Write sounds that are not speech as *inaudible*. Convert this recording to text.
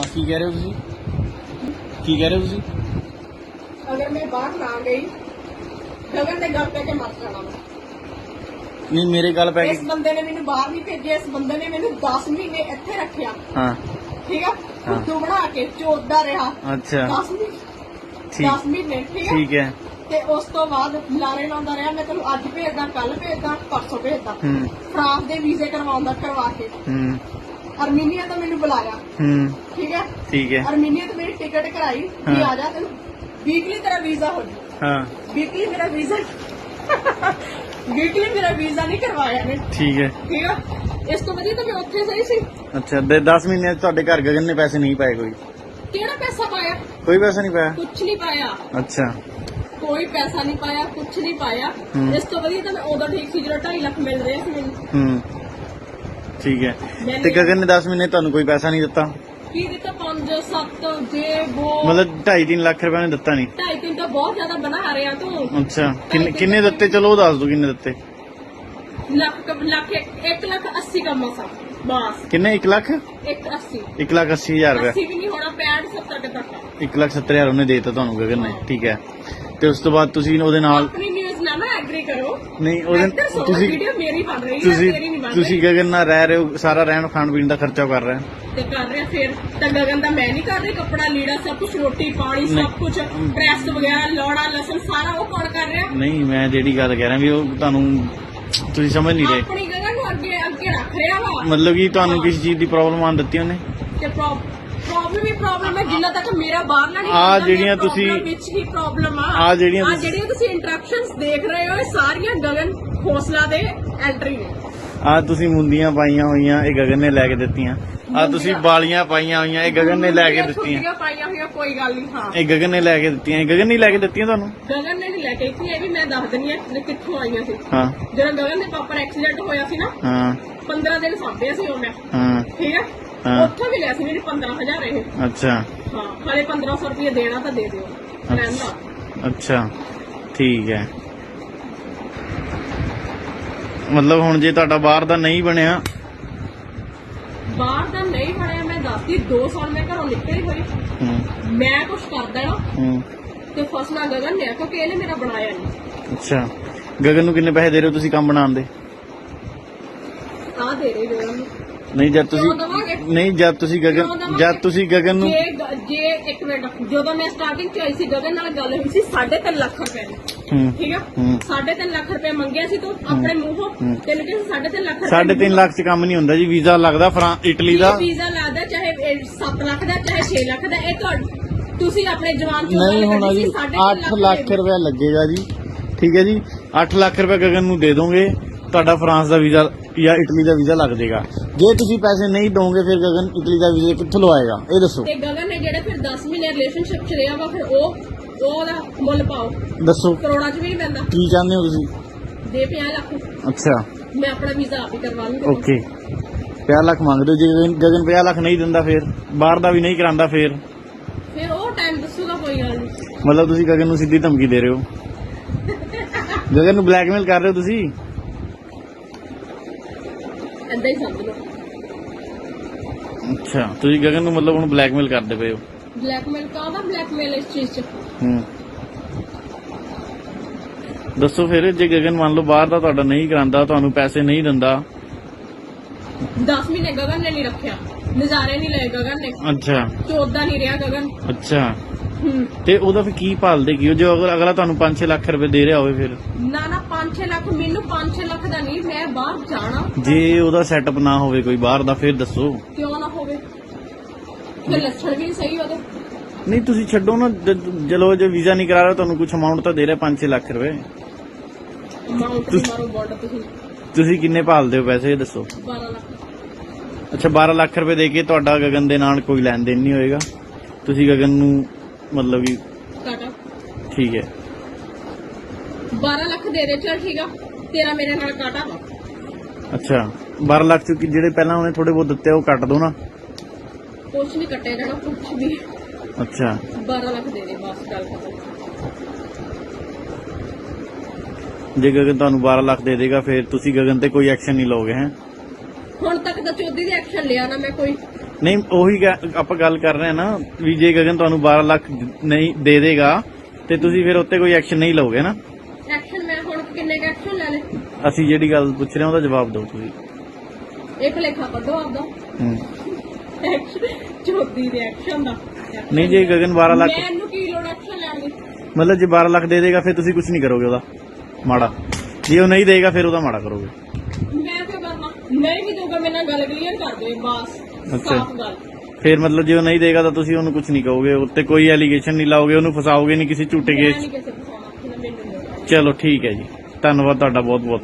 ਹਾਂ ਕੀ ਕਹਿ ਰਹੇ ਹੋ ਤੁਸੀਂ? ਕੀ ਕਹਿ ਰਹੇ ਹੋ ਤੁਸੀਂ? ਅਗਰ ਮੈਂ ਬਾਹਰ ਨਾ ਗਈ ਗਗਨ ਦੇ ਗੱਲ ਪੈ ਕੇ ਮਰ ਜਾਣਾ ਮੈਂ। ਨਹੀਂ ਮੇਰੇ ਗੱਲ ਪੈ ਇਸ ਗਈ ਬੰਦੇ ਨੇ ਮੈਨੂੰ ਬਾਹਰ ਨਹੀਂ ਭੇਜਿਆ ਇਸ ਬੰਦੇ ਨੇ ਮੈਨੂੰ 10 ਮਹੀਨੇ ਇੱਥੇ ਰੱਖਿਆ। ਹਾਂ। ਠੀਕ ਆ। ਫੁੱਦੂ ਬਣਾ ਕੇ ਚੋਦਦਾ ਰਿਹਾ। ਅੱਛਾ। 10 ਮਹੀਨੇ 10 ਠੀਕ ਮਹੀਨੇ ਠੀਕ ਆ? ਠੀਕ ਹੈ। ਤੇ ਉਸ ਤੋਂ ਬਾਅਦ ਲਾਰੇ ਲਾਉਂਦਾ ਰਿਹਾ ਮੈਂ ਤੈਨੂੰ ਅੱਜ ਭੇਜਦਾ ਕੱਲ ਭੇਜਦਾ ਪਰਸੋਂ ਭੇਜਦਾ। ਹੂੰ। ਫਰਾਂਸ ਦੇ ਵੀਜ਼ੇ ਕਰਵਾਉਂਦਾ ਕਰਵਾ ਕੇ। ਹੂੰ। ਅਰਮੀਨੀਆ ਤੋਂ ਮੈਨੂੰ ਬੁਲਾਇਆ ਹੂੰ। ਠੀਕ ਹੈ? ਠੀਕ ਹੈ। ਅਰਮੀਨੀਆ ਤੋਂ ਮੇਰੀ ਟਿਕਟ ਕਰਾਈ ਕਿ ਹਾਂ। ਆ ਜਾ ਤੈਨੂੰ। ਵੀਕਲੀ ਤੇਰਾ ਵੀਜ਼ਾ ਹੋ ਜੂ। ਹਾਂ। ਵੀਕਲੀ ਮੇਰਾ ਵੀਜ਼ਾ *laughs* ਵੀਕਲੀ ਮੇਰਾ ਵੀਜ਼ਾ ਨਹੀਂ ਕਰਵਾਇਆ ਨੇ। ਠੀਕ ਹੈ। ਠੀਕ ਆ? ਇਸ ਤੋਂ ਵਧੀਆ ਤਾਂ ਮੈਂ ਉੱਥੇ ਸਹੀ ਸੀ। ਅੱਛਾ ਦੇ 10 ਮਹੀਨੇ 'ਚ ਤੁਹਾਡੇ ਘਰ ਗਗਨ ਨੇ ਪੈਸੇ ਨਹੀਂ ਪਾਏ ਕੋਈ? ਕਿਹੜਾ ਪੈਸਾ ਪਾਇਆ? ਕੋਈ ਪੈਸਾ ਨਹੀਂ ਪਾਇਆ? ਕੁਝ ਨਹੀਂ ਪਾਇਆ। ਅੱਛਾ। ਕੋਈ ਪੈਸਾ ਨਹੀਂ ਪਾਇਆ ਕੁਝ ਨਹੀਂ ਪਾਇਆ। ਹੂੰ। ਇਸ ਤੋਂ ਵਧੀਆ ਤਾਂ ਮੈਂ ਉਦੋਂ ਠੀਕ ਸੀ ਜਦੋਂ 2.5 ਲੱਖ ਮਿਲ ਰਿਹਾ ਸੀ ਮੈਨੂੰ। ਹੂੰ। ਠੀਕ ਹੈ। ਤੇ ਗਗਨ ਨੇ 10 ਮਹੀਨੇ ਤੁਹਾਨੂੰ ਕੋਈ ਪੈਸਾ ਨਹੀਂ ਦਿੱਤਾ? ਕੀ ਦਿੱਤਾ? 5 7 ਜੇ ਉਹ ਮਤਲਬ 2.5 3 ਲੱਖ ਰੁਪਏ ਨੇ ਦਿੱਤਾ ਨਹੀਂ? ਢਾਈ ਤਿੰਨ ਤਾਂ ਬਹੁਤ ਜ਼ਿਆਦਾ ਬਣਾ ਰਿਹਾ ਤੂੰ। ਅੱਛਾ ਕਿੰਨੇ ਦਿੱਤੇ? ਚਲੋ ਉਹ ਦੱਸ ਦਿਓ ਕਿੰਨੇ ਦਿੱਤੇ। ਲੱਖ ਲੱਖ 1 ਲੱਖ 80 ਦਾ ਮਸਾ ਬਸ। ਕਿੰਨੇ? 1 ਲੱਖ? 1 80 1 ਲੱਖ 80 ਹਜ਼ਾਰ ਰੁਪਏ। 80 ਵੀ ਨਹੀਂ ਹੋਣਾ 65 70 ਕੇ ਤੱਕ। 1 ਲੱਖ 70 ਹਜ਼ਾਰ ਉਹਨੇ ਦੇ ਦਿੱਤਾ ਤੁਹਾਨੂੰ ਗਗਨ ਨੇ। ਠੀਕ ਹੈ। ਤੇ ਉਸ ਤੋਂ ਬਾਅਦ ਤੁਸੀਂ ਉਹਦੇ ਨਾਲ ਆਪਣੀ ਐਗਰੀ ਕਰੋ। ਨਹੀਂ ਉਹਦੇ ਤੁਸੀਂ ਵੀਡੀਓ ਮੇਰੀ ਬਣ ਰਹੀ ਹੈ ਤੁਸੀਂ ਤੇਰੀ ਨਹੀਂ ਬਣ ਤੁਸੀਂ ਗਗਨ ਨਾਲ ਰਹਿ ਰਹੇ ਹੋ ਸਾਰਾ ਰਹਿਣ ਖਾਣ ਪੀਣ ਦਾ ਖਰਚਾ ਕਰ ਰਿਹਾ ਤੇ ਕਰ ਰਿਹਾ ਫਿਰ ਤਾਂ ਗਗਨ ਦਾ ਮੈਂ ਨਹੀਂ ਕਰ ਰਹੀ ਕੱਪੜਾ ਲੀੜਾ ਸਭ ਕੁਝ ਰੋਟੀ ਪਾਣੀ। ਸਭ ਕੁਝ ਪ੍ਰੈਸ ਵਗੈਰਾ ਲੋੜਾ ਲਸਣ ਸਾਰਾ ਉਹ ਕੌਣ ਕਰ ਰਿਹਾ? ਨਹੀਂ ਮੈਂ ਜਿਹੜੀ ਗੱਲ ਕਹਿ ਰਿਹਾ ਵੀ ਉਹ ਤੁਹਾਨੂੰ ਤੁਸੀਂ ਸਮਝ ਨਹੀਂ ਰਹੇ। ਆਪਣੀ ਗਗਨ ਨੂੰ ਅੱਗੇ ਅੱਗੇ ਰੱਖ ਰਿਹਾ ਵਾ। ਮਤਲਬ ਕਿ ਤੁਹਾਨੂੰ ਕਿਸੇ ਚੀਜ਼ ਦੀ ਪ੍ਰੋਬਲਮ ਆਣ ਦਿੱਤੀ ਉਹਨੇ? ਤੇ ਪ੍ਰੋਬਲਮ ਹੀ ਪ੍ਰੋਬਲਮ ਹੈ ਜਿੰਨਾ ਤੱਕ ਮੇਰਾ ਬਾਹਰ ਨਾ ਨਹੀਂ ਆਹ ਜਿਹੜੀਆਂ ਤੁਸੀਂ- ਵਿੱਚ ਹੀ ਪ੍ਰੋਬਲਮ ਆ। ਆਹ ਜਿਹੜੀਆਂ ਆਹ ਤੁਸੀਂ- ਜਿਹੜੀਆਂ ਤੁਸੀਂ ਇੰਟਰੈਕਸ਼ਨਸ ਦੇਖ ਰਹੇ ਹੋ ਇਹ ਸਾਰੀਆਂ ਗਗਨ ਖੋਸਲਾ ਦੇ ਐਂਟਰੀ ਨੇ। ਆ ਤੁਸੀਂ ਮੁੰਦੀਆਂ ਪਾਈਆਂ ਹੋਈਆਂ ਇਹ ਗਗਨ ਨੇ ਲੈ ਕੇ ਦਿੱਤੀਆਂ। ਆ ਤੁਸੀਂ ਬਾਲੀਆਂ ਪਾਈਆਂ ਹੋਈਆਂ ਇਹ ਗਗਨ ਨੇ ਲੈ ਕੇ ਦਿੱਤੀਆਂ। ਛੁੱਟੀਆਂ ਪਾਈਆਂ ਹੋਈਆਂ ਕੋਈ ਗੱਲ ਨਹੀਂ ਹਾਂ। ਇਹ ਗਗਨ ਨੇ ਲੈ ਕੇ ਦਿੱਤੀਆਂ ਇਹ ਗਗਨ ਨਹੀਂ ਲੈ ਕੇ ਦਿੱਤੀਆਂ ਤੁਹਾਨੂੰ? ਗਗਨ ਨੇ ਨਹੀਂ ਲੈ ਕੇ ਦਿੱਤੀ ਇਹ ਵੀ ਮੈਂ ਦੱਸ ਦਿੰਦੀ ਹਾਂ ਕਿੱਥੋਂ ਆਈਆਂ ਸੀ। ਹਾਂ। ਜਦੋਂ ਗਗਨ ਦੇ ਪਾਪਾ ਐਕਸੀਡੈਂਟ ਹੋਇਆ ਸੀ ਨਾ ਹਾਂ। 15 ਦਿਨ ਸਾਂਭਿਆ ਸੀ ਉਹ ਮੈਂ ਹਾਂ। ਠੀਕ ਹੈ? ਹਾਂ। ਉੱਥੋਂ ਵੀ ਲਿਆ ਸੀ ਮੇਰੀ 15000 ਇਹ। ਅੱਛਾ। ਹਾਂ ਹਲੇ 1500 ਰੁਪਏ ਦੇਣਾ ਤਾਂ ਦੇ ਦਿਓ ਰਹਿੰਦਾ ਅੱਛਾ ਠੀਕ ਹੈ। ਮਤਲਬ ਹੁਣ ਜੇ ਤੁਹਾਡਾ ਬਾਹਰ ਦਾ ਨਹੀਂ ਬਣਿਆ। ਬਾਹਰ ਦਾ ਨਹੀਂ ਬਣਿਆ ਮੈਂ ਦੱਸਦੀ 2 ਸਾਲ ਮੈਂ ਘਰੋਂ ਨਿਕਲੀ ਹੋਈ। ਹੂੰ। ਮੈਂ ਕੁਝ ਕਰਦਾ ਨਾ ਹੂੰ। ਤੇ ਫਸਣਾ ਗਗਨ ਨੇ ਕਿਉਂਕਿ ਇਹਨੇ ਮੇਰਾ ਬਣਾਇਆ ਨਹੀਂ ਅੱਛਾ। ਗਗਨ ਨੂੰ ਕਿੰਨੇ ਪੈਸੇ ਦੇ ਰਹੇ ਹੋ ਤੁਸੀਂ ਕੰਮ ਬਣਾਉਣ ਦੇ? ਆ ਦੇ ਰਹੇ ਗਗਨ ਨੂੰ। ਨਹੀਂ ਜਦ ਕਿਉਂ ਤੁਸੀਂ ਦੇਵਾਂਗੇ? ਨਹੀਂ ਜਦ ਤੁਸੀਂ ਕਿਉਂ ਗਗਨ ਦੇਵਾਂਗੇ? ਜਦ ਤੁਸੀਂ ਗਗਨ ਨੂੰ ਜੇ ਗ- ਜੇ ਇੱਕ ਮਿੰਟ ਜਦੋਂ ਮੈਂ ਸਟਾਰਟਿੰਗ ਚ ਆਈ ਸੀ ਗਗਨ ਨਾਲ ਗੱਲ ਹੋਈ ਸੀ 3.5 ਲੱਖ ਰੁਪਏ ਦੀ। ਹੂੰ ਠੀਕ ਆ? ਹੂੰ। 3.5 ਲੱਖ ਰੁਪਏ ਮੰਗਿਆ ਸੀ ਤੂੰ ਆਪਣੇ ਮੂੰਹੋਂ। ਹੂੰ। ਤੈਨੂੰ ਕਿਹਾ 3.5 ਲੱਖ ਰੁਪਏ ਸਾਢੇ ਤਿੰਨ ਲੱਖ ਚ ਕੰਮ ਨਹੀਂ ਹੁੰਦਾ ਜੀ ਵੀਜ਼ਾ ਲੱਗਦਾ ਫਰਾਂ ਇਟਲੀ ਦਾ। ਵੀਜ਼ਾ ਲੱਗਦਾ ਚਾਹੇ 7 ਲੱਖ ਦਾ ਚਾਹੇ 6 ਲੱਖ ਦਾ ਇਹ ਤੁਹਾਡਾ ਤੁਸੀਂ ਆਪਣੇ ਜਵਾਨ ਚੋਂ ਨਹੀਂ ਗੱਲ ਹੋਣਾ ਕੱਢੀ ਜੀ ਸੀ, ਸਾਢੇ ਤਿੰਨ 8 ਲੱਖ ਰੁਪਏ ਲੱਗੇਗਾ ਜੀ। ਠੀਕ ਹੈ ਜੀ? 8 ਲੱਖ ਰੁਪਏ ਗਗਨ ਨੂੰ ਦੇ ਦੋਗੇ। ਤੁਹਾਡਾ ਫਰਾਂਸ ਦਾ ਵੀਜ਼ਾ ਜਾਂ ਇਟਲੀ ਦਾ ਵੀਜ਼ਾ ਲੱਗ ਜਾਏਗਾ। ਜੇ ਤੁਸੀਂ ਪੈਸੇ ਨਹੀਂ ਦੋਗੇ ਫਿਰ ਗਗਨ ਇਟਲੀ ਦਾ ਵੀਜ਼ਾ ਕਿੱਥੋਂ ਲਵਾਏਗਾ? ਇਹ ਦੱਸੋ। ਤੇ ਗਗਨ ਨੇ ਜਿਹੜੇ ਫਿਰ 10 ਮਹੀਨੇ ਰਿਲੇਸ਼ਨਸ਼ਿਪ ਚ ਰਿਹਾ ਵਾ ਫਿਰ ਉਹ ਉਹਦਾ ਮੁੱਲ ਪਾਓ। ਦੱਸੋ। ਕਰੋੜਾਂ ਚ ਵੀ ਨਹੀਂ ਪੈਂਦਾ। ਕੀ ਚਾਹੁੰਦੇ ਹੋ ਤੁਸੀਂ? ਦੇ 50 ਲੱਖ। ਅੱਛਾ। ਮੈਂ ਆਪਣਾ ਵੀਜ਼ਾ ਆਪ ਹੀ ਕਰਵਾ ਲੂੰਗਾ। ਓਕੇ। 50 ਲੱਖ ਮੰਗਦੇ ਜੇ ਗਗਨ- ਗਗਨ 50 ਲੱਖ ਨਹੀਂ ਦਿੰਦਾ ਫਿਰ ਬਾਹਰ ਦਾ ਵੀ ਨਹੀਂ ਕਰਾਂਦਾ ਫਿਰ। ਫਿਰ ਉਹ ਟਾਈਮ ਦੱਸੂਗਾ ਕੋਈ ਗੱਲ ਨਹੀਂ ਮਤਲਬ ਤੁਸੀਂ ਗਗਨ ਨੂੰ ਸਿੱਧੀ ਧਮਕੀ ਦੇ ਰਹੇ ਹੋ। *laughs* ਗਗਨ ਨੂੰ ਬਲੈਕਮੇਲ ਕਰ ਰਹੇ ਹੋ ਤੁਸੀਂ? ਏਦਾਂ ਹੀ ਸਮਝ ਲਓ। ਅੱਛਾ ਤੁਸੀਂ ਗਗਨ ਨੂੰ ਮਤਲਬ ਹੁਣ ਬਲੈਕਮੇਲ ਕਰਦੇ ਪਏ ਹੋ? ਬਲੈਕਮੇਲ ਕਾਹਦਾ ਬਲੈਕਮੇਲ ਇਸ ਚੀਜ਼ ਚ? ਹੂੰ। ਦੱਸੋ ਫਿਰ ਜੇ ਗਗਨ ਮੰਨ ਲਓ ਬਾਹਰ ਦਾ ਤੁਹਾਡਾ ਨਹੀਂ ਕਰਾਂਦਾ ਤੁਹਾਨੂੰ ਪੈਸੇ ਨਹੀਂ ਦਿੰਦਾ। 10 ਮਹੀਨੇ ਗਗਨ ਨੇ ਨਹੀਂ ਰੱਖਿਆ। ਨਜ਼ਾਰੇ ਨਹੀਂ ਲਏ ਗਗਨ ਨੇ। ਅੱਛਾ। ਚੋਦਾ ਨਹੀਂ ਰਿਹਾ ਗਗਨ। ਅੱਛਾ। ਤੇ ਉਹਦਾ ਫਿਰ ਕੀ ਭਾਲਦੇ ਕੀ ਹੋ? ਜੇ ਅਗਰ ਅਗਲਾ ਤੁਹਾਨੂੰ 5-6 ਲੱਖ ਰੁਪਏ ਦੇ ਰਿਹਾ ਹੋਵੇ ਫਿਰ? ਨਾ ਨਾ 5-6 ਲੱਖ ਮੈਨੂੰ 5-6 ਲੱਖ ਦਾ ਨਹੀਂ ਮੈਂ ਬਾਹਰ ਜਾਣਾ। ਜੇ ਉਹਦਾ ਸੈਟਅਪ ਨਾ ਹੋਵੇ ਕੋਈ ਬਾਹਰ ਦਾ ਫਿਰ ਦੱਸੋ। ਕਿਉਂ ਨਾ ਹੋਵੇ? ਫਿਰ ਲੱਛਣ ਵੀ ਨੀ ਸਹੀ ਉਹਦੇ। ਨਹੀਂ ਤੁਸੀਂ ਛੱਡੋ ਨਾ ਚਲੋ ਜੇ ਵੀਜ਼ਾ ਨਹੀਂ ਕਰਾ ਰਿਹਾ ਤੁਹਾਨੂੰ ਕੁਝ ਅਮਾਉਂਟ ਤਾਂ ਦੇ ਰਿਹਾ 5-6 ਲੱਖ ਰੁਪਏ। ਅਮਾਉਂਟ ਮਾਰੋ ਤੁਸੀਂ। ਤੁਸੀਂ ਕਿੰਨੇ ਭਾਲਦੇ ਹੋ ਪੈਸੇ ਇਹ ਦੱਸੋ। 12 ਲੱਖ। ਅੱਛਾ 12 ਲੱਖ ਰੁਪਏ ਦੇ ਕੇ ਤੁਹਾਡਾ ਗਗਨ ਦੇ ਨਾਲ ਕੋਈ ਲੈਣ ਦੇਣ ਨਹੀਂ ਹੋਏਗਾ। ਤੁਸੀਂ ਗਗਨ ਨੂੰ ਮਤਲਬ ਕਿ ਕਾਟਾ ਠੀਕ ਹੈ। 12 ਲੱਖ ਦੇ ਦੇ ਚਲ ਠੀਕ ਆ। ਤੇਰਾ ਮੇਰੇ ਨਾਲ ਕਾਟਾ। ਵਾ ਅੱਛਾ 12 ਲੱਖ ਚ ਕਿ ਜਿਹੜੇ ਪਹਿਲਾਂ ਉਹਨੇ ਥੋੜੇ ਬਹੁਤ ਦਿੱਤੇ ਉਹ ਕੱਟ ਦੋ ਨਾ। ਕੁਛ ਨਹੀਂ ਕੱਟਿਆ ਜਾਣਾ ਕੁਛ ਵੀ ਅੱਛਾ। 12 ਲੱਖ ਦੇ ਦੇ ਬਸ ਗੱਲ ਜੇ ਗਗਨ ਤੁਹਾਨੂੰ 12 ਲੱਖ ਦੇ ਦੇਗਾ ਫਿਰ ਤੁਸੀਂ ਗਗਨ ਤੇ ਕੋਈ ਐਕਸ਼ਨ ਨਹੀਂ ਲਓਗੇ ਹੈ? ਹੁਣ ਤੱਕ ਤਾਂ ਦੇ ਐਕਸ਼ਨ ਲਿਆ ਨਾ ਮੈਂ ਕੋਈ। ਨਹੀਂ ਉਹੀ ਆਪਾਂ ਗੱਲ ਕਰ ਰਹੇ ਹਾਂ ਨਾ ਵੀ ਜੇ ਗਗਨ ਤੁਹਾਨੂੰ 12 ਲੱਖ ਨਹੀਂ ਦੇ ਦੇਗਾ ਤੇ ਤੁਸੀਂ ਫਿਰ ਉੱਤੇ ਕੋਈ ਐਕਸ਼ਨ ਨਹੀਂ ਲਓਗੇ ਨਾ? ਐਕਸ਼ਨ ਮੈਂ ਹੁਣ ਕਿੰਨੇ ਐਕਸ਼ਨ ਲੈ ਲੈ ਅਸੀਂ ਜਿਹੜੀ ਗੱਲ ਪੁੱਛ ਰਹੇ ਹਾਂ ਉਹਦਾ ਜਵਾਬ ਦਿਓ ਤੁਸੀਂ। ਇਹ ਭਲੇਖਾ ਕੱਢੋ ਆਪਦਾ ਹੂੰ। ਚੋਦੀ ਦੇ ਐਕਸ਼ਨ ਦਾ। ਨਹੀਂ ਜੇ ਗਗਨ 12 ਲੱਖ ਮੈਨੂੰ ਕੀ ਲੋੜ ਐਕਸ਼ਨ ਲੈਣ ਦੀ? ਮਤਲਬ ਜੇ 12 ਲੱਖ ਦੇ ਦੇਗਾ ਫਿਰ ਤੁਸੀਂ ਕੁਝ ਨਹੀਂ ਕਰੋਗੇ ਉਹਦਾ। ਮਾੜਾ। ਜੇ ਉਹ ਨਹੀਂ ਦੇਗਾ ਫਿਰ ਉਹਦਾ ਮਾੜਾ ਕਰੋਗੇ। ਮੈਂ ਕਿਉਂ ਕਰਨਾ ਨਹੀਂ ਵੀ ਦਊਗਾ ਮੇਰੇ ਨਾਲ ਗੱਲ ਕਲੀਅਰ ਕਰ ਦੇ ਬਸ। ਸਾਫ਼ ਗੱਲ। ਫਿਰ ਮਤਲਬ ਜੇ ਉਹ ਨਹੀਂ ਦੇਗਾ ਤਾਂ ਤੁਸੀਂ ਉਹਨੂੰ ਕੁਝ ਨਹੀਂ ਕਹੋਗੇ ਉੱਤੇ ਕੋਈ ਐਲੀਗੇਸ਼ਨ ਨਹੀਂ ਲਾਓਗੇ ਉਹਨੂੰ ਫਸਾਓਗੇ ਨਹੀਂ ਕਿਸੇ ਝੂਠੇ ਮੈਂ ਕੇਸ ਨਹੀਂ ਕਿਸੇ ਨੂੰ ਫਸਾਉਣਾ ਮੈਨੂੰ ਨਹੀਂ ਲੋੜ ਚਲੋ ਠੀਕ ਹੈ ਜੀ। ਧੰਨਵਾਦ ਤੁਹਾਡਾ ਬਹੁਤ ਬਹੁਤ